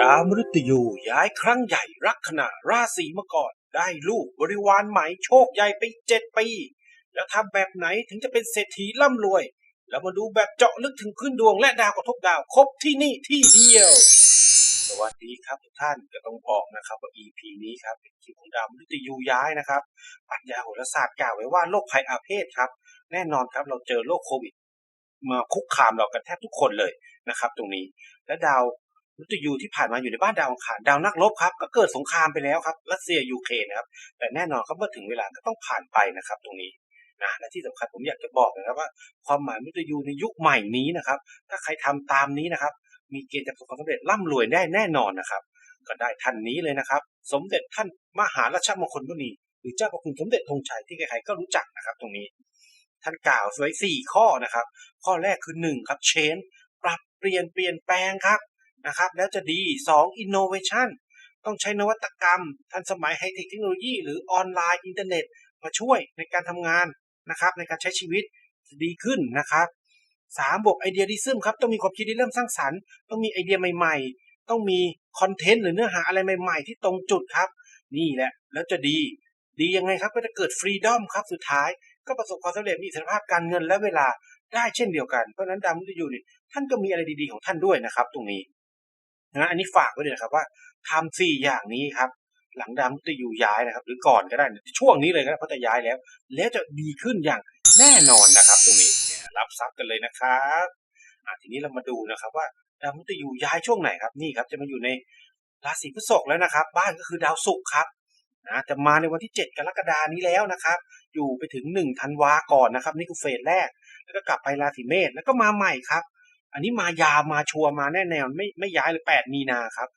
ดาวมฤตยูย้ายครั้งใหญ่ลัคนาราศีมังกรได้ลูกบริวารใหม่โชคใหญ่ไปเจ็ดปี แล้วทำแบบไหนถึงจะเป็นเศรษฐีร่ำรวย แล้วมาดูแบบเจาะลึกถึงพื้นดวงและดาวกระทบดาวครบที่นี่ที่เดียว สวัสดีครับทุกท่านก็ต้องบอกนะครับว่า EP นี้ครับเป็นคลิปของดาวมฤตยูย้ายนะครับปรัชญาโหราศาสตร์กล่าวไว้ว่าโรคภัยอาเพศครับ แน่นอนครับเราเจอโรคโควิดมาคุกคามเรากันแทบทุกคนเลยนะครับ ตรงนี้และดาว มฤตยูที่ผ่านมาอยู่ในบ้านดาวอังคารดาวนักรบครับก็เกิดสงครามไปแล้วครับรัสเซียยูเครนนะครับแต่แน่นอนครับเมื่อถึงเวลาก็ต้องผ่านไปนะครับ ตรงนี้นะและที่สำคัญผมอยากจะบอกนะครับว่า ความหมายมฤตยูในยุคใหม่นี้นะครับ ถ้าใครทำตามนี้นะครับ มีเกณฑ์จะประสบความสำเร็จร่ำรวยได้แน่นอนนะครับ ก็ได้ท่านนี้เลยนะครับ สมเด็จท่านมหาราชมงคลมุนีหรือเจ้าพระคุณสมเด็จธงชัยที่ใครๆก็รู้จักนะครับ ตรงนี้ ท่านกล่าวไว้สี่ข้อนะครับ ข้อแรกคือหนึ่งครับ change ปรับเปลี่ยนเปลี่ยนแปลงครับ นะครับ แล้วจะดีสอง innovation ต้องใช้นวัตกรรม ทันสมัยไฮเทคเทคโนโลยี หรือออนไลน์อินเทอร์เน็ต มาช่วยในการทำงานนะครับในการใช้ชีวิตดีขึ้นนะครับสามบวกไอเดียดิซึมครับต้องมีความคิดที่เริ่มสร้างสรรค์ ต้องมีไอเดียใหม่ๆ ต้องมีคอนเทนต์หรือเนื้อหาอะไรใหม่ ๆ ที่ตรงจุดครับ นี่แหละ แล้วจะดี ดียังไงครับก็จะเกิดฟรีดอมครับสุดท้าย ก็ประสบความสำเร็จมีอิสรภาพการเงินและเวลาได้เช่นเดียวกัน เพราะนั้นดาวมุตยูนี่ท่านก็มีอะไรดีๆของท่านด้วยนะครับ ตรงนี้ นะอันนี้ฝากไว้เลยนะครับว่าทำสี่อย่างนี้ครับ หลังดาวมุตยูย้ายนะครับ หรือก่อนก็ได้ช่วงนี้เลยก็ได้เพราะจะย้ายแล้ว แล้วจะดีขึ้นอย่างแน่นอนนะครับ ตรงนี้รับทรัพย์กันเลยนะครับทีนี้เรามาดูนะครับว่าดาวมุตยูย้ายช่วงไหนครับนี่ครับ จะมาอยู่ในราศีพฤษภแล้วนะครับ บ้านก็คือดาวศุกร์ครับนะจะมาในวันที่ 7 กรกฎานี้แล้วนะครับ อยู่ไปถึง1ธันวาก่อนนะครับ นี่คือเฟสแรก แล้วก็กลับไปราศีเมษแล้วก็มาใหม่ครับ อันนี้มายาวมาชัวมาแน่แนอนไม่ไม่ย้ายเลย8มีนาครับ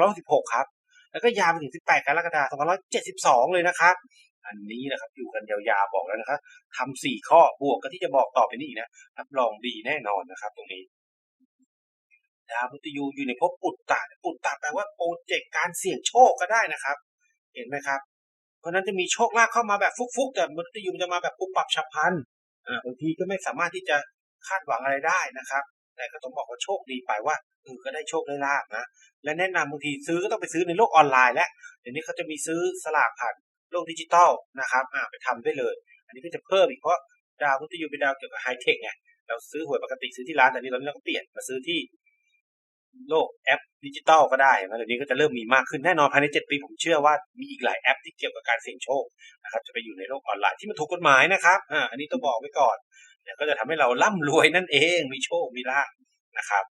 2516ครับ แล้วก็ยาวไปถึง18กรกฎาคม2572เจ็ดสิบสองเลยนะครับ อันนี้นะครับอยู่กันยาวๆบอกแล้วนะครับทำสี่ข้อบวกกับที่จะบอกต่อไปนี้อีกนะรับรองดีแน่นอนนะครับ ตรงนี้ดาวพุตยูอยู่ในภพปุตตะปุตตะแปลว่าโปรเจกต์การเสี่ยงโชคก็ได้นะครับ เห็นไหมครับ เพราะนั้นจะมีโชคลาภเข้ามาแบบฟุกๆแต่มนุษย์ยูจะมาแบบปุบปับฉับพลันอ่าบางทีก็ไม่สามารถที่จะคาดหวังอะไรได้นะครับ แต่ก็ต้องบอกว่าโชคดีไปว่าเออก็ได้โชคได้ลาบนะ และแนะนำบางทีซื้อก็ต้องไปซื้อในโลกออนไลน์แล้วเดี๋ยวนี้เขาจะมีซื้อสลากผ่านโลกดิจิตอลนะครับอ่าไปทำได้เลย อันนี้ก็จะเพิ่มอีกเพราะดาวพุทธยูเป็นดาวเกี่ยวกับไฮเทคไงเราซื้อหวยปกติซื้อที่ร้านแต่นี้ตอนนี้เราก็เปลี่ยนมาซื้อที่โลกแอปดิจิตอลก็ได้นะเดี๋ยวนี้ก็จะเริ่มมีมากขึ้นแน่นอนภายใน7ปีผมเชื่อว่ามีอีกหลายแอปที่เกี่ยวกับการเสี่ยงโชคนะครับจะไปอยู่ในโลกออนไลน์ที่มันถูกกฎหมายนะครับอ่าอันนี้ต้องบอกไว้ก่อน ก็จะทำให้เราร่ำรวยนั่นเอง มีโชค มีลาภนะครับ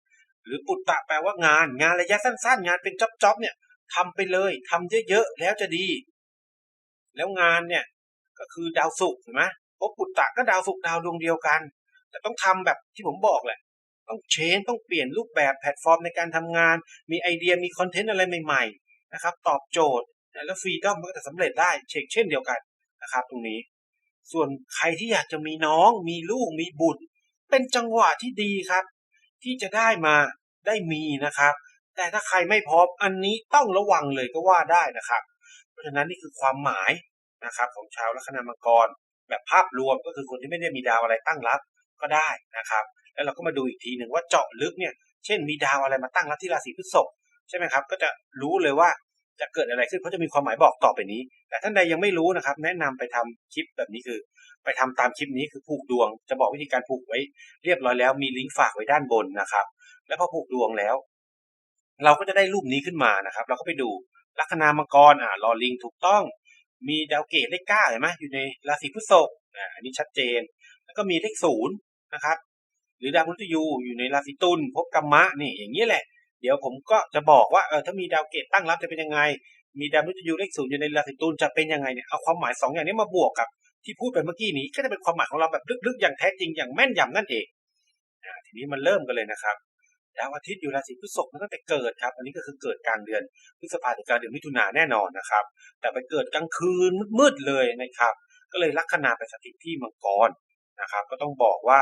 หรือปุตตะแปลว่างาน งานระยะสั้นๆ งานเป็นจ็อบๆเนี่ยทำไปเลยทำเยอะๆ แล้วจะดี แล้วงานเนี่ยก็คือดาวศุกร์เห็นไหมเพราะปุตตะก็ดาวศุกร์ดาวดวงเดียวกัน แต่ต้องทำแบบที่ผมบอกแหละ ต้องเชนต้องเปลี่ยนรูปแบบแพลตฟอร์มในการทำงาน มีไอเดีย มีคอนเทนต์อะไรใหม่ๆ นะครับ ตอบโจทย์ แล้วฟรีดอมมันก็จะสำเร็จได้ เช่นเช่นเดียวกันนะครับ ตรงนี้ ส่วนใครที่อยากจะมีน้อง มีลูกมีบุตร เป็นจังหวะที่ดีครับ ที่จะได้มาได้มีนะครับ แต่ถ้าใครไม่พร้อมอันนี้ต้องระวังเลยก็ว่าได้นะครับ เพราะฉะนั้นนี่คือความหมายนะครับ ของชาวลัคนามังกร แบบภาพรวมก็คือคนที่ไม่ได้มีดาวอะไรตั้งรับก็ได้นะครับ แล้วเราก็มาดูอีกทีหนึ่งว่าเจาะลึกเนี่ยเช่นมีดาวอะไรมาตั้งรับที่ราศีพฤษภใช่ไหมครับ ก็จะรู้เลยว่า จะเกิดอะไรขึ้นเพราจะมีความหมายบอกต่อไปนี้ แต่ท่านใดยังไม่รู้นะครับ แนะนำไปทำคลิปแบบนี้คือ ไปทำตามคลิปนี้คือผูกดวง จะบอกวิธีการผูกไว้ เรียบร้อยแล้วมีลิงก์ฝากไว้ด้านบนนะครับ แล้วพอผูกดวงแล้ว เราก็จะได้รูปนี้ขึ้นมานะครับ เราก็ไปดูลัคนามังกรอ่ารอลิงถูกต้อง มีดาวเกตเลขเก้าเห็นไหมอยู่ในราศีพฤษภอ่าอันนี้ชัดเจน แล้วก็มีเลขศูนย์นะครับ หรือดาวพุธยูอยู่ในราศีตุลภพกรรมะนี่อย่างนี้แหละ เดี๋ยวผมก็จะบอกว่าเออถ้ามีดาวเกตตั้งรับจะเป็นยังไง มีดาวพุธยูเลขศูนย์อยู่ในราศีตุลจะเป็นยังไงเนี่ยเอาความหมายสองอย่างนี้มาบวกกับที่พูดไปเมื่อกี้นี้ก็จะเป็นความหมายของเราแบบลึกๆอย่างแท้จริงอย่างแม่นยำนั่นเองทีนี้มันเริ่มกันเลยนะครับดาวอาทิตย์อยู่ราศีพฤษภตั้งแต่เกิดครับ อันนี้ก็คือเกิดกลางเดือนพฤษภาถึงกลางเดือนมิถุนาแน่นอนนะครับ แต่ไปเกิดกลางคืนมืดๆเลยนะครับ ก็เลยลัคนาไปสถิตที่มังกรนะครับ ก็ต้องบอกว่า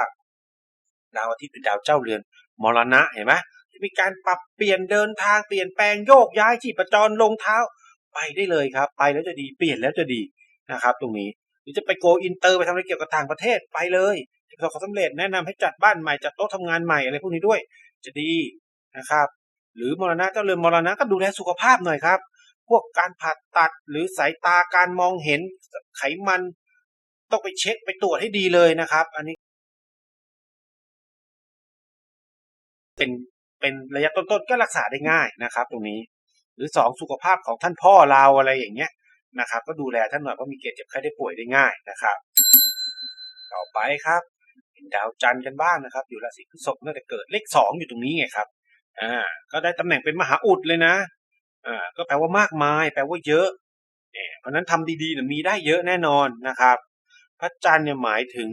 ดาวอาทิตย์เป็นดาวเจ้าเรือนมรณะเห็นไหม มีการปรับเปลี่ยนเดินทางเปลี่ยนแปลงโยกย้ายที่ประจรลงเท้า ไปได้เลยครับ ไปแล้วจะดีเปลี่ยนแล้วจะดีนะครับ ตรงนี้หรือจะไปโกอินเตอร์ไปทำอะไรเกี่ยวกับต่างประเทศไปเลยประสบความสำเร็จแนะนำให้จัดบ้านใหม่จัดโต๊ะทำงานใหม่อะไรพวกนี้ด้วย จะดีนะครับ หรือมรณะเจ้าเรือนมรณะก็ดูแลสุขภาพหน่อยครับ พวกการผ่าตัดหรือสายตาการมองเห็นไขมันต้องไปเช็คไปตรวจให้ดีเลยนะครับ อันนี้ เป็น เป็นระยะต้นๆก็รักษาได้ง่ายนะครับ ตรงนี้ หรือสองสุขภาพของท่านพ่อเราอะไรอย่างเงี้ยนะครับ ก็ดูแลท่านหน่อยเพราะมีเกณฑ์เจ็บไข้ได้ป่วยได้ง่ายนะครับ ต่อไปครับเป็นดาวจันทร์กันบ้างนะครับ อยู่ราศีพฤษภน่าจะเกิดเลขสองอยู่ตรงนี้ไงครับอ่าก็ได้ตำแหน่งเป็นมหาอุดเลยนะอ่าก็แปลว่ามากมาย แปลว่าเยอะเนี่ยเพราะนั้นทำดีๆเนี่ยมีได้เยอะแน่นอนนะครับ พระจันทร์เนี่ยหมายถึง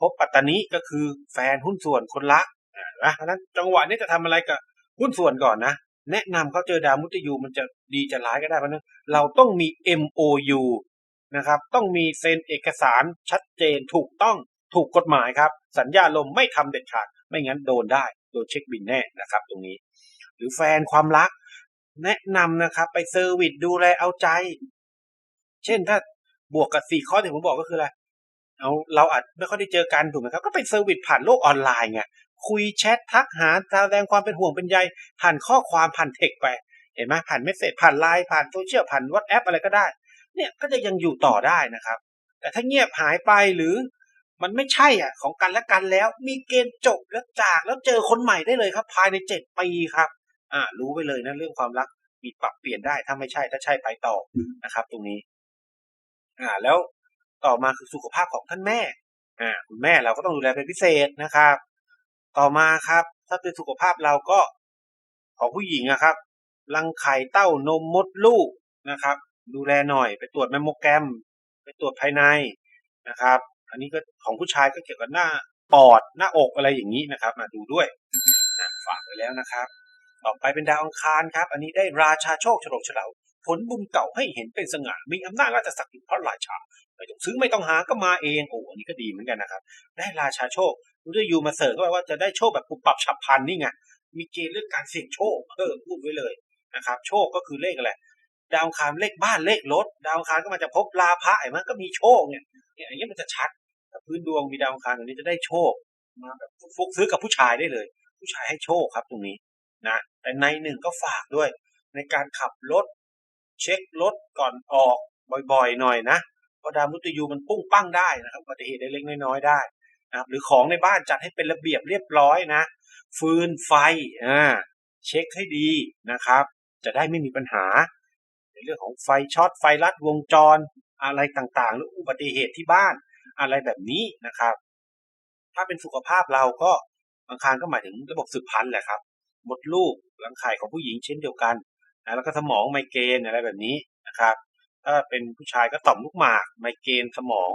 ภพปัตตานิก็คือแฟนหุ้นส่วนคนรัก อะนั้นจังหวะนี้จะทำอะไรกับหุ้นส่วนก่อนนะ แนะนำเขาเจอดาวมุตยูมันจะดีจะร้ายก็ได้เพราะนั้นเราต้องมี MOU นะครับ ต้องมีเซ็นเอกสารชัดเจนถูกต้องถูกกฎหมายครับ สัญญาลมไม่ทำเด็ดขาด ไม่งั้นโดนได้โดนเช็คบินแน่นะครับ ตรงนี้ หรือแฟนความรัก แนะนำนะครับ ไปเซอร์วิสดูแลเอาใจ เช่นถ้าบวกกับสี่ข้อที่ผมบอกก็คืออะไรเอาเราอาจไม่ค่อยได้เจอกันถูกไหมครับ ก็ไปเซอร์วิสผ่านโลกออนไลน์ไง คุยแชททักหาแสดงความเป็นห่วงเป็นใย ผ่านข้อความผ่านเทคไป เห็นไหมผ่านเมสเซจผ่านไลน์ผ่านโซเชียลผ่านวอทแอปอะไรก็ได้ เนี่ยก็จะยังอยู่ต่อได้นะครับ แต่ถ้าเงียบหายไปหรือมันไม่ใช่อะของกันและกันแล้ว มีเกณฑ์จบแล้วจากแล้วเจอคนใหม่ได้เลยครับ ภายในเจ็ดปีครับ อ่า รู้ไปเลยนะเรื่องความรักมีปรับเปลี่ยนได้ถ้าไม่ใช่ถ้าใช่ไปต่อนะครับ ตรงนี้ อ่า แล้วต่อมาคือสุขภาพของท่านแม่ อ่า คุณแม่เราก็ต้องดูแลเป็นพิเศษนะครับ ต่อมาครับ ถ้าเป็นสุขภาพเราก็ของผู้หญิงอะครับ รังไข่เต้านมมดลูกนะครับ ดูแลหน่อยไปตรวจแมมโมแกรม ไปตรวจภายในนะครับ อันนี้ก็ของผู้ชายก็เกี่ยวกับหน้าปอดหน้าอกอะไรอย่างนี้นะครับมาดูด้วยนะฝากไว้แล้วนะครับ ต่อไปเป็นดาวอังคารครับ อันนี้ได้ราชาโชคฉลองเฉลาผลบุญเก่าให้เห็นเป็นสง่ามีอำนาจราชศักดิ์เพราะราชาไม่ต้องซื้อไม่ต้องหาก็มาเองโอ้อันนี้ก็ดีเหมือนกันนะครับ ได้ราชาโชค รู้จะอยู่มาเสริมก็แปลว่าจะได้โชคแบบปุบปับฉับพลันนี่ไงมีเกณฑ์เรื่องการเสี่ยงโชคเออพูดไว้เลยนะครับ โชคก็คือเลขอะไรดาวคารเลขบ้านเลขรถ ดาวคารก็มาจากภพลาภะเห็นไหมก็มีโชคเนี่ยเนี่ยอย่างเงี้ยมันจะชัดพื้นดวงมีดาวคารตรงนี้จะได้โชคมาแบบฟุกซื้อกับผู้ชายได้เลย ผู้ชายให้โชคครับตรงนี้นะแต่ในหนึ่งก็ฝากด้วย ในการขับรถ เช็ครถก่อนออกบ่อยๆ หน่อยนะเพราะดาวมุตยูมันปุ้งปั้งได้นะครับอุบัติเหตุเล็กๆน้อยๆได้ นะครับหรือของในบ้านจัดให้เป็นระเบียบเรียบร้อยนะ ฟืนไฟอ่าเช็คให้ดีนะครับ จะได้ไม่มีปัญหา ในเรื่องของไฟช็อตไฟลัดวงจรอะไรต่างๆ หรืออุบัติเหตุที่บ้านอะไรแบบนี้นะครับ ถ้าเป็นสุขภาพเราก็อังคารก็หมายถึงระบบสืบพันธุ์แหละครับมดลูกรังไข่ของผู้หญิงเช่นเดียวกันนะแล้วก็สมองไมเกรนอะไรแบบนี้นะครับ ถ้าเป็นผู้ชายก็ต่อมลูกหมากไมเกรนสมอง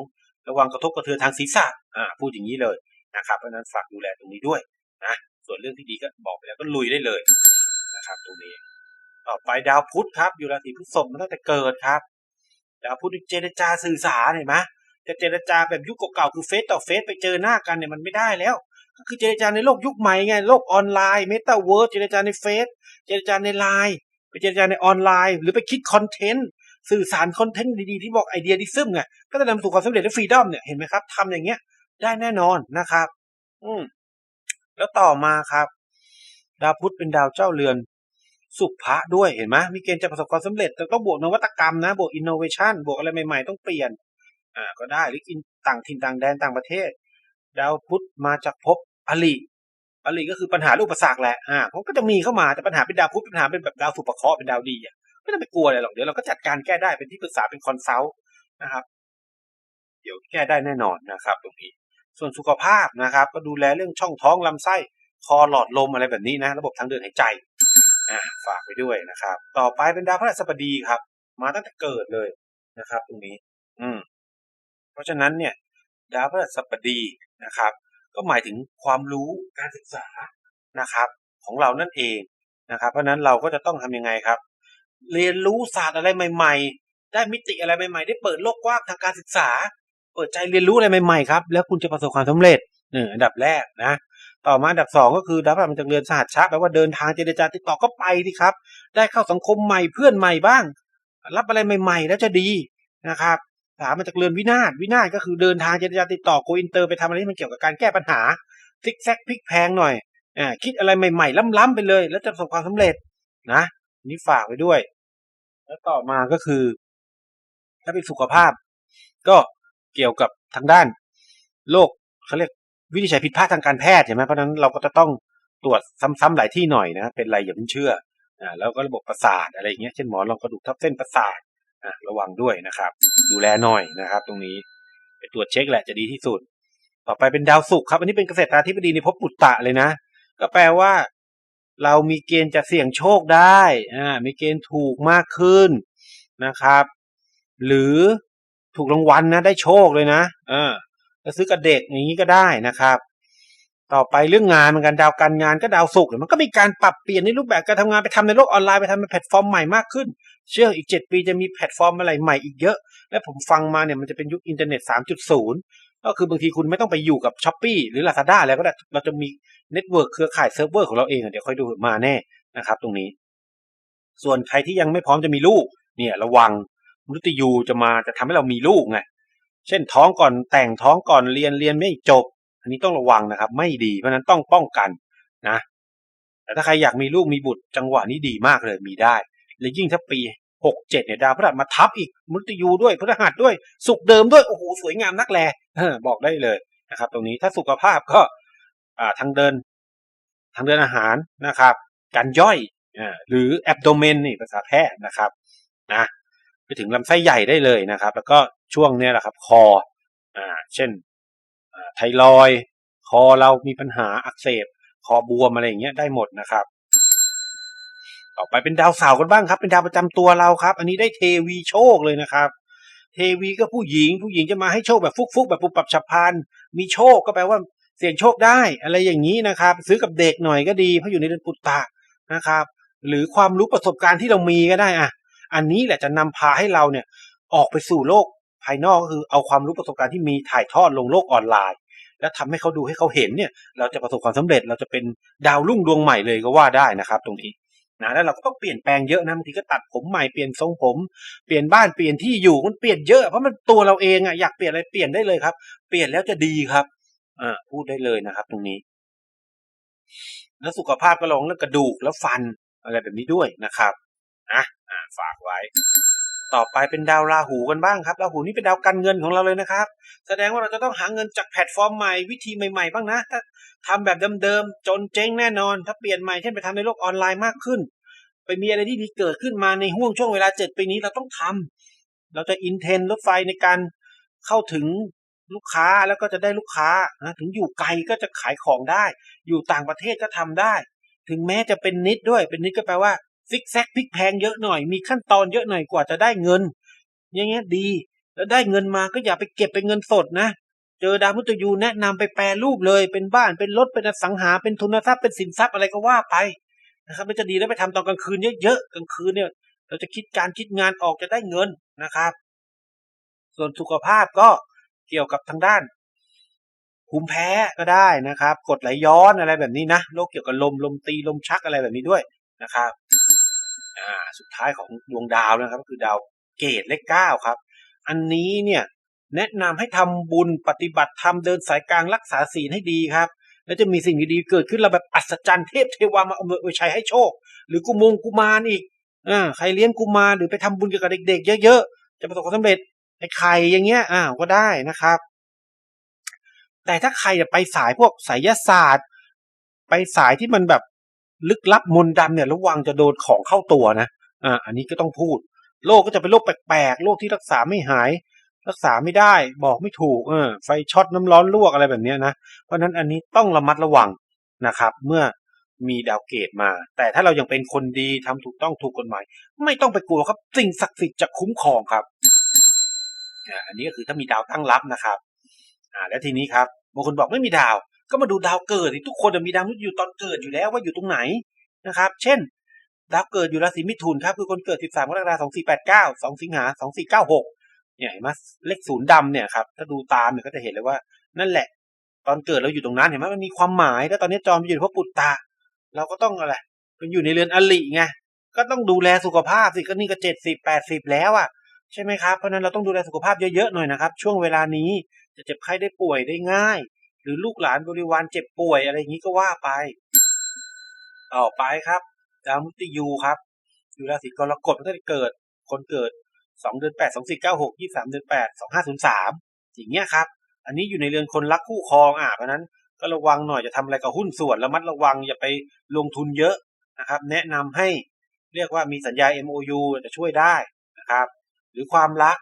ระวังกระทบกระเทือนทางศีรษะอ่าพูดอย่างนี้เลยนะครับเพราะนั้นฝากดูแลตรงนี้ด้วยนะส่วนเรื่องที่ดีก็บอกไปแล้วก็ลุยได้เลยนะครับตรงนี้ต่อไปดาวพุธครับ อยู่ราศีพฤษภมันตั้งแต่เกิดครับ ดาวพุธเจรจาสื่อสารเห็นไหมจะเจรจาแบบยุคเก่าๆคือเฟซต่อเฟซไปเจอหน้ากันเนี่ยมันไม่ได้แล้ว ก็คือเจรจาในโลกยุคใหม่ไงโลกออนไลน์เมตาเวิร์สเจรจาในเฟซเจรจาในไลน์ไปเจรจาในออนไลน์ หรือไปคิดคอนเทนต์ สื่อสารคอนเทนต์ดีๆที่บอกไอเดียดิซึมไงก็จะนำสู่ความสำเร็จและฟรีดอมเนี่ยเห็นไหมครับทำอย่างเงี้ยได้แน่นอนนะครับ อืมแล้วต่อมาครับ ดาวพุธเป็นดาวเจ้าเรือน สุภะด้วยเห็นไหมมีเกณฑ์จะประสบความสำเร็จแต่ต้องบวกนวัตกรรมนะ บวกอินโนเวชันบวกอะไรใหม่ๆ ต้องเปลี่ยน อ่า ก็ได้หรือกินต่างถิ่นต่างแดนต่างประเทศ ดาวพุธมาจากภพอลิอลิก็คือปัญหาลูกประสากแหละอ่าผมก็จะมีเข้ามาแต่ปัญหาเป็นดาวพุธปัญหาเป็นแบบดาวสุปเคราะห์เป็นดาวดีอะ ไม่ต้องไปกลัวอะไรหรอกเดี๋ยวเราก็จัดการแก้ได้เป็นที่ปรึกษาเป็นคอนซัลท์นะครับ เดี๋ยวแก้ได้แน่นอนนะครับตรงนี้ส่วนสุขภาพนะครับ ก็ดูแลเรื่องช่องท้องลำไส้คอหลอดลมอะไรแบบนี้นะ ระบบทางเดินหายใจอ่าฝากไปด้วยนะครับ ต่อไปเป็นดาวพฤหัสบดีครับ มาตั้งแต่เกิดเลยนะครับ ตรงนี้ อืม เพราะฉะนั้นเนี่ย ดาวพฤหัสบดีนะครับ ก็หมายถึงความรู้การศึกษานะครับ ของเรานั่นเองนะครับ เพราะฉะนั้นเราก็จะต้องทำยังไงครับ เรียนรู้ศาสตร์อะไรใหม่ ๆ ได้มิติอะไรใหม่ ๆ ได้เปิดโลกกว้างทางการศึกษา เปิดใจเรียนรู้อะไรใหม่ๆครับ แล้วคุณจะประสบความสำเร็จหนึ่งอันดับแรกนะ ต่อมาอันดับสองก็คือดาวพฤหัสมาจากเรือนสหัสชะแปลว่าเดินทางเจรจาติดต่อก็ไปสิครับ ได้เข้าสังคมใหม่เพื่อนใหม่บ้าง รับอะไรใหม่ ๆ แล้วจะดีนะครับสามมาจากเรือนวินาศวินาศก็คือเดินทางเจรจาติดต่อโกอินเตอร์ไปทำอะไรที่มันเกี่ยวกับการแก้ปัญหาซิกแซกพลิกแพงหน่อยอ่าคิดอะไรใหม่ ๆ ล้ำๆไปเลย แล้วจะประสบความสำเร็จนะ นี่ฝากไว้ด้วย แล้วต่อมาก็คือ ถ้าเป็นสุขภาพ ก็เกี่ยวกับทางด้านโรคเขาเรียกวินิจฉัยผิดพลาดทางการแพทย์ใช่ไหมเพราะนั้นเราก็จะต้องตรวจซ้ำๆหลายที่หน่อยนะเป็นไรอย่าเพิ่งเชื่ออ่าแล้วก็ระบบประสาทอะไรอย่างเงี้ยเช่นหมอนรองกระดูกทับเส้นประสาทอ่าระวังด้วยนะครับ ดูแลหน่อยนะครับ ตรงนี้ไปตรวจเช็คแหละจะดีที่สุด ต่อไปเป็นดาวศุกร์ครับ อันนี้เป็นเกษตราธิบดีในภพปุตตะเลยนะ ก็แปลว่า เรามีเกณฑ์จะเสี่ยงโชคได้อ่ามีเกณฑ์ถูกมากขึ้นนะครับ หรือถูกรางวัลนะได้โชคเลยนะอ่าจะซื้อกับเด็กอย่างนี้ก็ได้นะครับ ต่อไปเรื่องงานเหมือนกันดาวการงานก็ดาวศุกมันก็มีการปรับเปลี่ยนในรูปแบบการทำงานไปทำในโลกออนไลน์ไปทำในแพลตฟอร์มใหม่มากขึ้น เชื่ออีก 7 ปีจะมีแพลตฟอร์มอะไรใหม่อีกเยอะ และผมฟังมาเนี่ยมันจะเป็นยุคอินเทอร์เน็ต 3.0 ก็คือบางทีคุณไม่ต้องไปอยู่กับ s h อ p e e หรือ Lazada แล้วก็ได้เราจะมี เน็ตเวิร์กเครือข่ายเซิร์ฟเวอร์ของเราเองเดี๋ยวค่อยดูมาแน่นะครับ ตรงนี้ ส่วนใครที่ยังไม่พร้อมจะมีลูก เนี่ยระวังมนุษย์ยูจะมาจะทำให้เรามีลูกไงเช่นท้องก่อนแต่งท้องก่อนเรียนเรียนไม่จบ อันนี้ต้องระวังนะครับ ไม่ดีเพราะนั้นต้องป้องกันนะแต่ถ้าใครอยากมีลูกมีบุตรจังหวะนี้ดีมากเลยมีได้และยิ่งถ้าปีหกเจ็ดเนี่ยดาวพฤหัสมาทับอีกมนุษย์ยูด้วยพฤหัสด้วยสุขเดิมด้วยโอ้โหสวยงามนักแลบอกได้เลยนะครับ ตรงนี้ถ้าสุขภาพก็ ทางเดิน ทางเดินอาหารนะครับ การย่อยหรือแอบโดเมนนี่ภาษาแพทย์นะครับนะไปถึงลำไส้ใหญ่ได้เลยนะครับ แล้วก็ช่วงเนี้ยแหละครับคออ่าเช่นไทรอยคอเรามีปัญหาอักเสบ คอบวมอะไรอย่างเงี้ยได้หมดนะครับ ต่อไปเป็นดาวเสาร์กันบ้างครับ เป็นดาวประจำตัวเราครับ อันนี้ได้เทวีโชคเลยนะครับ เทวีก็ผู้หญิง ผู้หญิงจะมาให้โชคแบบฟุกๆแบบปุบปับฉับพลันมีโชคก็แปลว่า เสี่ยงโชคได้อะไรอย่างนี้นะครับ ซื้อกับเด็กหน่อยก็ดีเพราะอยู่ในเดือนปุตตะนะครับ หรือความรู้ประสบการณ์ที่เรามีก็ได้อะ อันนี้แหละจะนำพาให้เราเนี่ยออกไปสู่โลกภายนอกก็คือเอาความรู้ประสบการณ์ที่มีถ่ายทอดลงโลกออนไลน์ แล้วทำให้เขาดูให้เขาเห็นเนี่ย เราจะประสบความสำเร็จเราจะเป็นดาวรุ่งดวงใหม่เลยก็ว่าได้นะครับ ตรงนี้นะแล้วเราก็ต้องเปลี่ยนแปลงเยอะนะบางทีก็ตัดผมใหม่เปลี่ยนทรงผมเปลี่ยนบ้านเปลี่ยนที่อยู่มันเปลี่ยนเยอะเพราะมันตัวเราเองอะอยากเปลี่ยนอะไรเปลี่ยนได้เลยครับ เปลี่ยนแล้วจะดีครับ อ่าพูดได้เลยนะครับ ตรงนี้ แล้วสุขภาพก็ลองเรื่องกระดูกแล้วฟันอะไรแบบนี้ด้วยนะครับนะฝากไว้ ต่อไปเป็นดาวราหูกันบ้างครับราหูนี่เป็นดาวการเงินของเราเลยนะครับ แสดงว่าเราจะต้องหาเงินจากแพลตฟอร์มใหม่วิธีใหม่ๆบ้างนะ ถ้าทำแบบเดิมๆจนเจ๊งแน่นอน ถ้าเปลี่ยนใหม่เช่นไปทำในโลกออนไลน์มากขึ้น ไปมีอะไรที่ดีเกิดขึ้นมาในห่วงช่วงเวลาเจ็ดปีนี้เราต้องทำเราจะอินเทนรถไฟในการเข้าถึง ลูกค้าแล้วก็จะได้ลูกค้านะถึงอยู่ไกลก็จะขายของได้ อยู่ต่างประเทศก็ทำได้ ถึงแม้จะเป็นนิดด้วย เป็นนิดก็แปลว่าซิกแซกพลิกแพงเยอะหน่อย มีขั้นตอนเยอะหน่อยกว่าจะได้เงิน อย่างเงี้ยดี แล้วได้เงินมาก็อย่าไปเก็บเป็นเงินสดนะ เจอดาวมุตยูแนะนำไปแปรรูปเลย เป็นบ้าน เป็นรถ เป็นอสังหา เป็นทุนทรัพย์ เป็นสินทรัพย์อะไรก็ว่าไปนะครับ มันจะดีแล้วไปทำตอนกลางคืนเยอะๆ กลางคืนเนี่ย เราจะคิดการคิดงานออกจะได้เงินนะครับ ส่วนสุขภาพก็ เกี่ยวกับทางด้านภูมิแพ้ก็ได้นะครับ กดไหลย้อนอะไรแบบนี้นะโรคเกี่ยวกับลมลมตีลมชักอะไรแบบนี้ด้วยนะครับอ่าสุดท้ายของดวงดาวนะครับ ก็คือดาวเกตเลขเก้าครับ อันนี้เนี่ยแนะนำให้ทำบุญปฏิบัติธรรมเดินสายกลางรักษาศีลให้ดีครับ แล้วจะมีสิ่งดีๆเกิดขึ้นเราแบบอัศจรรย์เทพเทวามาอำนวยอวยชัยให้โชค หรือกุมงกุมารอีกอ่าใครเลี้ยงกุมารหรือไปทำบุญเกี่ยวกับเด็กๆเยอะๆจะประสบความสำเร็จ ไอ้ไข่อย่างเงี้ยอ้าก็ได้นะครับ แต่ถ้าใครจะไปสายพวกไสยศาสตร์ ไปสายที่มันแบบลึกลับมนดำเนี่ยระวังจะโดนของเข้าตัวนะอ่าอันนี้ก็ต้องพูดโรคก็จะเป็นโรคแปลกๆโรคที่รักษาไม่หาย รักษาไม่ได้ บอกไม่ถูกเออไฟช็อตน้ำร้อนลวกอะไรแบบเนี้ยนะเพราะนั้นอันนี้ต้องระมัดระวังนะครับ เมื่อมีดาวเกตมา แต่ถ้าเรายังเป็นคนดีทำถูกต้องถูกกฎหมาย ไม่ต้องไปกลัวครับ สิ่งศักดิ์สิทธิ์จะคุ้มครองครับ อันนี้ก็คือถ้ามีดาวตั้งรับนะครับอ่าแล้วทีนี้ครับบางคนบอกไม่มีดาว ก็มาดูดาวเกิดทุกคนจะมีดาวอยู่ตอนเกิดอยู่แล้วว่าอยู่ตรงไหนนะครับ เช่น ดาวเกิดอยู่ราศีมิถุนครับคือคนเกิด 13กรกฎาคม2489 2 สิงหา 2496เนี่ยเห็นไหมเลขศูนย์ดำเนี่ยครับถ้าดูตามเนี่ยก็จะเห็นเลยว่า นั่นแหละ ตอนเกิดเราอยู่ตรงนั้นเห็นไหมมันมีความหมายแล้วตอนนี้จอมอยู่ในพระปุตตะเราก็ต้องอะไรเป็นอยู่ในเรือนอลิไงก็ต้องดูแลสุขภาพสิก็นี่ก็เจ็ดสิบแปดสิบแล้วอะ ใช่ไหมครับ เพราะนั้นเราต้องดูแลสุขภาพเยอะๆหน่อยนะครับ ช่วงเวลานี้จะเจ็บไข้ได้ป่วยได้ง่าย หรือลูกหลานบริวารเจ็บป่วยอะไรอย่างนี้ก็ว่าไป ต่อไปครับ ดาวมุติยูครับอยู่ราศีกรกฎมันก็จะเกิด คนเกิดสองเดือนแปดสองสี่เก้าหกยี่สามเดือนแปดสองห้าศูนย์สามอย่างเงี้ยครับ อันนี้อยู่ในเรือนคนรักคู่ครองอะเพราะนั้นก็ระวังหน่อยจะทำอะไรกับหุ้นส่วนระมัดระวังอย่าไปลงทุนเยอะนะครับ แนะนำให้เรียกว่ามีสัญญา MOU จะช่วยได้นะครับ รือความรัก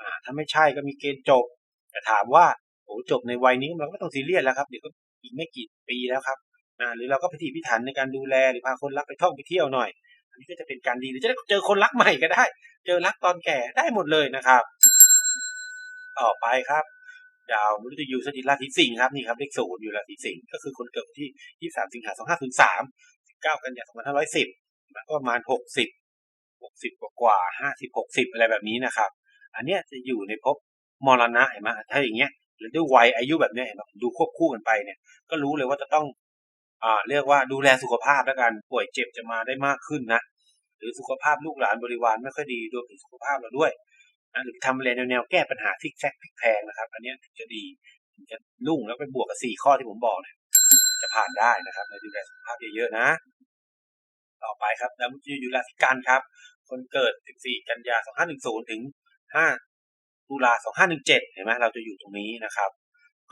อ่าถ้าไม่ใช่ก็มีเกณฑ์จบ แต่ถามว่าโอ้จบในวัยนี้เราก็ไม่ต้องซีเรียสแล้วครับเดี๋ยวก็อีกไม่กี่ปีแล้วครับอ่าหรือเราก็พิถีพิถันในการดูแลหรือพาคนรักไปท่องไปเที่ยวหน่อย อันนี้ก็จะเป็นการดีหรือจะได้เจอคนรักใหม่ก็ได้ เจอรักตอนแก่ได้หมดเลยนะครับ ต่อไปครับดาวมฤตยูสถิตราศีสิงห์ครับนี่ครับเลขศูนย์อยู่ราศีสิงห์ก็คือคนเกิดที่ 23 สิงหาคม2503 19 กันยายน 2510แล้วก็ประมาณ 60 60กว่ากว่า50 60อะไรแบบนี้นะครับ อันเนี้ยจะอยู่ในภพมรณะเห็นไหมถ้าอย่างเงี้ยหรือด้วยวัยอายุแบบเนี้ยเห็นไหมดูควบคู่กันไปเนี่ย ก็รู้เลยว่าจะต้องอ่าเรียกว่าดูแลสุขภาพแล้วกันป่วยเจ็บจะมาได้มากขึ้นนะหรือสุขภาพลูกหลานบริวารไม่ค่อยดีรวมถึงสุขภาพเราด้วยนะหรือทำอะไรแนวๆแก้ปัญหาฟิกแซกพลิกแพงนะครับ อันเนี้ยถึงจะดีถึงจะรุ่งแล้วไปบวกกับสี่ข้อที่ผมบอกเนี่ยจะผ่านได้นะครับในดูแลสุขภาพเยอะๆนะ ต่อไปครับดาวมุตยูราศีกันครับ คนเกิด 14 กันยา 2510 ถึง 5 ตุลา 2517 เห็นไหมเราจะอยู่ตรงนี้นะครับ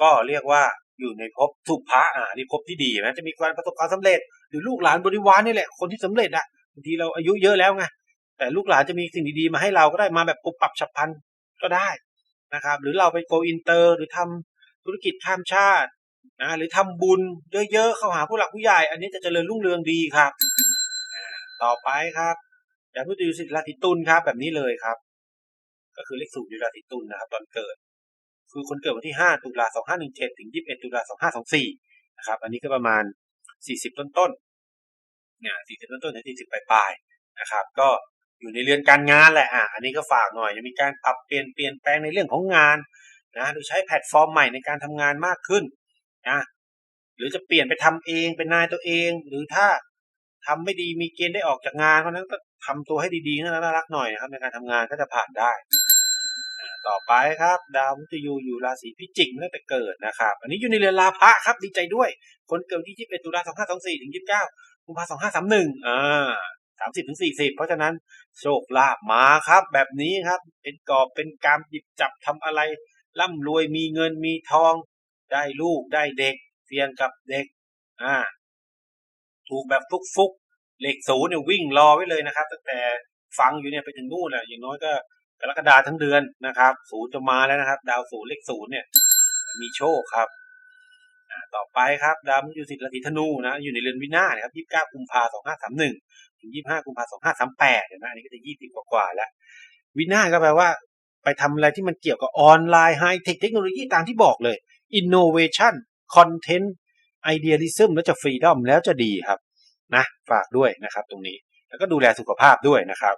ก็เรียกว่าอยู่ในภพสุภะอ่านี่ภพที่ดีนะจะมีการประสบความสำเร็จ หรือลูกหลานบริวารนี่แหละ คนที่สำเร็จอะบางทีเราอายุเยอะแล้วไงแต่ลูกหลานจะมีสิ่งดีๆมาให้เราก็ได้มาแบบปุบปับฉับพลันก็ได้นะครับ หรือเราไปโกอินเตอร์ หรือทำธุรกิจข้ามชาตินะหรือทำบุญเยอะๆเข้าหาผู้หลักผู้ใหญ่ อันนี้จะเจริญรุ่งเรืองดีครับ ต่อไปครับ ดาวพุธอยู่สิราศีตุลครับ แบบนี้เลยครับ ก็คือเลขศูนย์อยู่ราศีตุลนะครับ ตอนเกิด คือคนเกิดวันที่ 5 ตุลา2517 ถึง 21 ตุลา2524 นะครับ อันนี้ก็ประมาณ 40 ต้นต้นเนี่ย40 ต้นต้นถึง40ปลายๆนะครับ ก็อยู่ในเรือนการงานแหละอะอันนี้ก็ฝากหน่อยจะมีการปรับเปลี่ยนเปลี่ยนแปลงในเรื่องของงานนะโดยใช้แพลตฟอร์มใหม่ในการทำงานมากขึ้นนะหรือจะเปลี่ยนไปทำเองเป็นนายตัวเอง หรือถ้าทำไม่ดีมีเกณฑ์ได้ออกจากงานเพราะฉะนั้นก็ ทำตัวให้ดีๆน่ารักๆหน่อยนะครับในการทำงานก็จะผ่านได้ ต่อไปครับ ดาวมุตยูอยู่ราศีพิจิกตั้งแต่เกิดนะครับ อันนี้อยู่ในเรือนลาภะครับดีใจด้วย คนเกิดที่21ตุลา2524ถึง29กุมภาพันธ์2531อ่า30ถึง40เพราะฉะนั้นโชคลาภมาครับ แบบนี้ครับ เป็นกอบเป็นกามหยิบจับทำอะไร ร่ำรวยมีเงินมีทอง ได้ลูกได้เด็กเสียงกับเด็ก อ่า ถูกแบบฟุกๆ เลขศูนย์เนี่ยวิ่งรอไว้เลยนะครับ ตั้งแต่ฟังอยู่เนี่ยไปถึงนู่นแหละอย่างน้อยก็กรกฎาทั้งเดือนนะครับศูนย์จะมาแล้วนะครับ ดาวศูนย์เลขศูนย์เนี่ย มีโชคครับต่อไปครับดาวมฤตยูสิทธิ์ราศีธนูนะอยู่ในเรือนวินาศนะครับ29กุมภาพันธ์2531ถึง25กุมภาพันธ์2538เห็นไหมอันนี้ก็จะ20กว่าแล้ว วินาศก็แปลว่า ไปทำอะไรที่มันเกี่ยวกับออนไลน์ไฮเทคเทคโนโลยีตามที่บอกเลย innovation content idealism แล้วจะ freedom แล้วจะดีครับ นะฝากด้วยนะครับตรงนี้ แล้วก็ดูแลสุขภาพด้วยนะครับ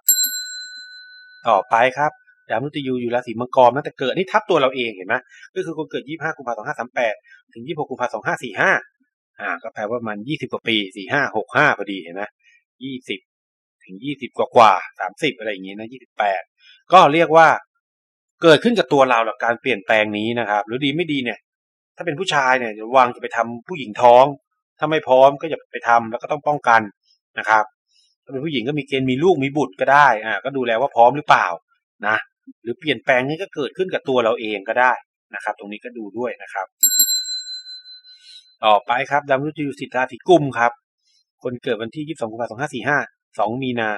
ต่อไปครับดาวมฤตยูอยู่ราศีมังกรตั้งแต่เกิดนี่ทับตัวเราเองเห็นไหมก็คือคนเกิด 25 กุมภาพันธ์2538 ถึง 26 กุมภาพันธ์2545 อ่า ก็แปลว่ามัน 20 กว่าปี 45 65 พอดีเห็นไหม20 ถึง 20 กว่ากว่า 30 อะไรอย่างงี้นะ 28 ก็เรียกว่าเกิดขึ้นกับตัวเราหลักการเปลี่ยนแปลงนี้นะครับ หรือดีไม่ดีเนี่ย ถ้าเป็นผู้ชายเนี่ยระวังจะไปทำผู้หญิงท้อง ถ้าไม่พร้อมก็อย่าไปทำแล้วก็ต้องป้องกันนะครับถ้าเป็นผู้หญิงก็มีเกณฑ์มีลูกมีบุตรก็ได้อ่าก็ดูแลว่าพร้อมหรือเปล่านะหรือเปลี่ยนแปลงนี้ก็เกิดขึ้นกับตัวเราเองก็ได้นะครับ ตรงนี้ก็ดูด้วยนะครับ ต่อไปครับดาวมฤตยูสิทธาศีกุมครับ คนเกิดวันที่22กุมภาพันธ์2545 2มีนา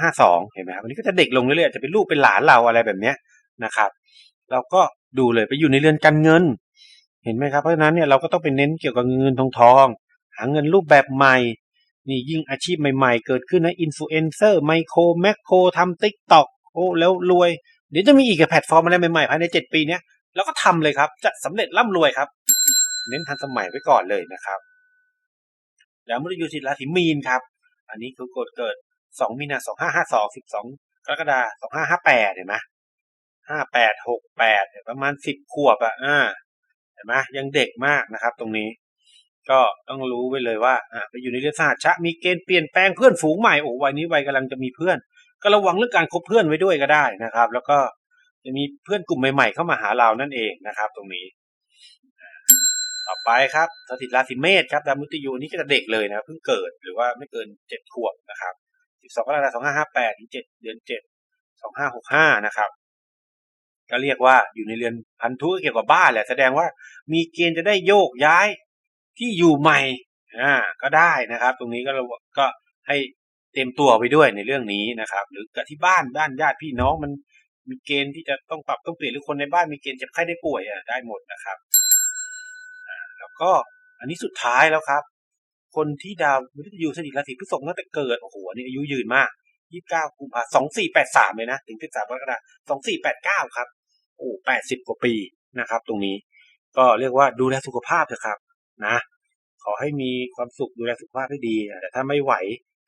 2552เห็นไหมครับวันนี้ก็จะเด็กลงเรื่อยๆจจะเป็นลูกเป็นหลานเราอะไรแบบเนี้ยนะครับ เราก็ดูเลยไปอยู่ในเรือนการเงิน เห็นไหมครับเพราะฉะนั้นเนี่ยเราก็ต้องไปเน้นเกี่ยวกับเงินทองทอง หาเงินรูปแบบใหม่ นี่ยิ่งอาชีพใหม่ๆ เกิดขึ้นนะอินฟลูเอนเซอร์ไมโครแมคโครทำติ๊กต็อกโอ้แล้วรวย เดี๋ยวจะมีอีกแพลตฟอร์มอะไรใหม่ๆภายในเจ็ดปีเนี้ยเราก็ทำเลยครับ จะสำเร็จร่ำรวยครับ เน้นทันสมัยไว้ก่อนเลยนะครับ แล้วมฤตยูสิทธิ์ราศีมีนครับ อันนี้คือกฎเกิด 2 มีนา2552 12กรกฎาคม2558เห็นไหม58 68ประมาณ 10 ขวบอะอ่า ห็นไหมยังเด็กมากนะครับ ตรงนี้ ก็ต้องรู้ไว้เลยว่าอ่าไปอยู่ในเรือนสหชชะมีเกณฑ์เปลี่ยนแปลงเพื่อนฝูงใหม่โอ้วัยนี้วัยกำลังจะมีเพื่อน ก็ระวังเรื่องการคบเพื่อนไว้ด้วยก็ได้นะครับ แล้วก็จะมีเพื่อนกลุ่มใหม่ๆเข้ามาหาเรานั่นเองนะครับ ตรงนี้ ต่อไปครับสถิตราศีเมษครับดาวมุติยูนี่ก็จะเด็กเลยนะเพิ่งเกิดหรือว่าไม่เกินเจ็ดขวบนะครับสิบสองกรกฎาคมสองห้าห้าแปดถึงเจ็ดเดือนเจ็ดสองห้าหกห้านะครับ ก็เรียกว่าอยู่ในเรือนพันธุเกี่ยวกับบ้านแหละแสดงว่ามีเกณฑ์จะได้โยกย้ายที่อยู่ใหม่อ่าก็ได้นะครับ ตรงนี้ก็เราก็ให้เต็มตัวไปด้วยในเรื่องนี้นะครับ หรือกับที่บ้านบ้านญาติพี่น้องมันมีเกณฑ์ที่จะต้องปรับต้องเปลี่ยนหรือคนในบ้านมีเกณฑ์เจ็บไข้ได้ป่วยอะได้หมดนะครับอ่าแล้วก็อันนี้สุดท้ายแล้วครับ คนที่ดาวมฤตยูสถิตราศีพฤษภตั้งแต่เกิดโอ้โหนนี่อายุยืนมากยี่สิบเก้ากุมภาสองสี่แปดสามเลยนะ ถึงสิบสามกรกฎาสองสี่แปดเก้าครับ โอ้แปดสิบกว่าปีนะครับ ตรงนี้ก็เรียกว่าดูแลสุขภาพเถอะครับนะ ขอให้มีความสุขดูแลสุขภาพให้ดีแต่ถ้าไม่ไหว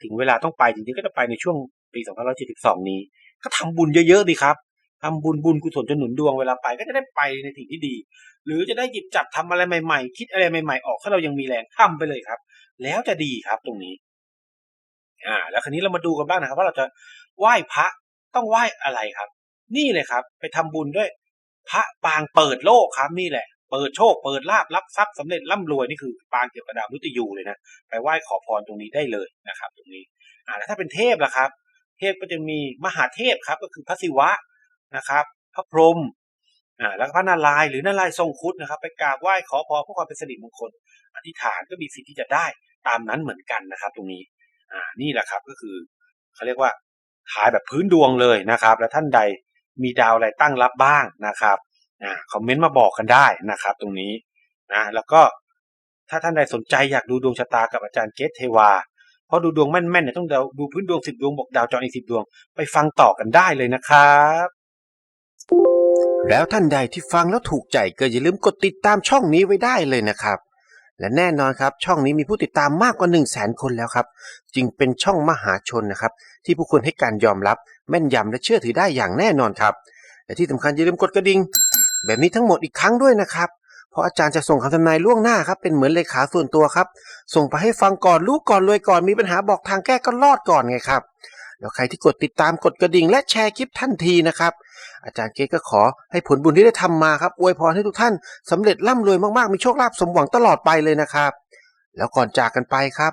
ถึงเวลาต้องไปจริงๆก็จะไปในช่วงปี2572 นี้ ก็ทำบุญเยอะๆดีครับทำบุญบุญกุศลจะหนุนดวงเวลาไปก็จะได้ไปในสิ่งที่ดี หรือจะได้หยิบจับทำอะไรใหม่ๆ คิดอะไรใหม่ ๆ ออกถ้าเรายังมีแรงทำไปเลยครับ แล้วจะดีครับตรงนี้อ่าแล้วคราวนี้เรามาดูกันบ้างนะครับ ว่าเราจะไหว้พระต้องไหว้อะไรครับ นี่เลยครับ ไปทำบุญด้วย พระปางเปิดโลกครับนี่แหละ เปิดโชคเปิดลาบรับทรัพย์สำเร็จร่ำรวยนี่คือปางเกี่ยวกับดาวมฤตยูเลยนะไปไหว้ขอพรตรงนี้ได้เลยนะครับ ตรงนี้อ่าแล้วถ้าเป็นเทพล่ะครับ เทพก็จะมีมหาเทพครับก็คือพระศิวะนะครับ พระพรหมอ่าแล้วก็พระนารายณ์หรือนารายณ์ทรงครุฑนะครับ ไปกราบไหว้ขอพรเพื่อความเป็นสิริมงคล อธิษฐานก็มีสิทธิ์ที่จะได้ตามนั้นเหมือนกันนะครับ ตรงนี้อ่านี่แหละครับก็คือเขาเรียกว่าขายแบบพื้นดวงเลยนะครับ แล้วท่านใด มีดาวอะไรตั้งรับบ้างนะครับอ่าคอมเมนต์มาบอกกันได้นะครับ ตรงนี้นะแล้วก็ถ้าท่านใดสนใจอยากดูดวงชะตากับอาจารย์เกตเทวาเพราะดูดวงแม่นๆเนี่ยต้องดูดูพื้นดวงสิบดวงบอกดาวจรอีกสิบดวง ไปฟังต่อกันได้เลยนะครับแล้วท่านใดที่ฟังแล้วถูกใจก็อย่าลืมกดติดตามช่องนี้ไว้ได้เลยนะครับ และแน่นอนครับช่องนี้มีผู้ติดตามมากกว่า 1 0 0 0 0แสนคนแล้วครับ จึงเป็นช่องมหาชนนะครับ ที่ผู้คนให้การยอมรับแม่นยำและเชื่อถือได้อย่างแน่นอนครับ และที่สำคัญอย่าลืมกดกระดิ่งแบบนี้ทั้งหมดอีกครั้งด้วยนะครับ เพราะอาจารย์จะส่งคำทำนายล่วงหน้าครับ เป็นเหมือนเลขาส่วนตัวครับ ส่งไปให้ฟังก่อนรู้ก่อนรวยก่อนมีปัญหาบอกทางแก้ก็รอดก่อนไงครับแล้วใครที่กดติดตามกดกระดิ่งและแชร์คลิปทันทีนะครับ อาจารย์เกก็ขอให้ผลบุญที่ได้ทำมาครับอวยพรให้ทุกท่านสำเร็จร่ำรวยมากๆ มีโชคลาภสมหวังตลอดไปเลยนะครับ แล้วก่อนจากกันไปครับ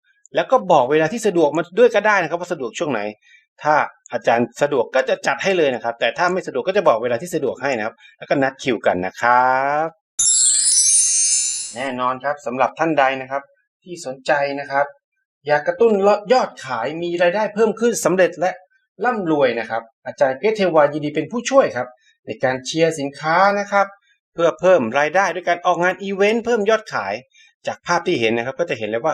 แล้วก็บอกเวลาที่สะดวกมาด้วยก็ได้นะครับว่าสะดวกช่วงไหน ถ้าอาจารย์สะดวกก็จะจัดให้เลยนะครับ แต่ถ้าไม่สะดวกก็จะบอกเวลาที่สะดวกให้นะครับ แล้วก็นัดคิวกันนะครับ แน่นอนครับสำหรับท่านใดนะครับ ที่สนใจนะครับ อยากกระตุ้นยอดขายมีรายได้เพิ่มขึ้นสำเร็จและร่ำรวยนะครับ อาจารย์เกรทเทวายินดีเป็นผู้ช่วยครับ ในการเชียร์สินค้านะครับ เพื่อเพิ่มรายได้ด้วยการออกงานอีเวนต์เพิ่มยอดขาย จากภาพที่เห็นนะครับ ก็จะเห็นเลยว่า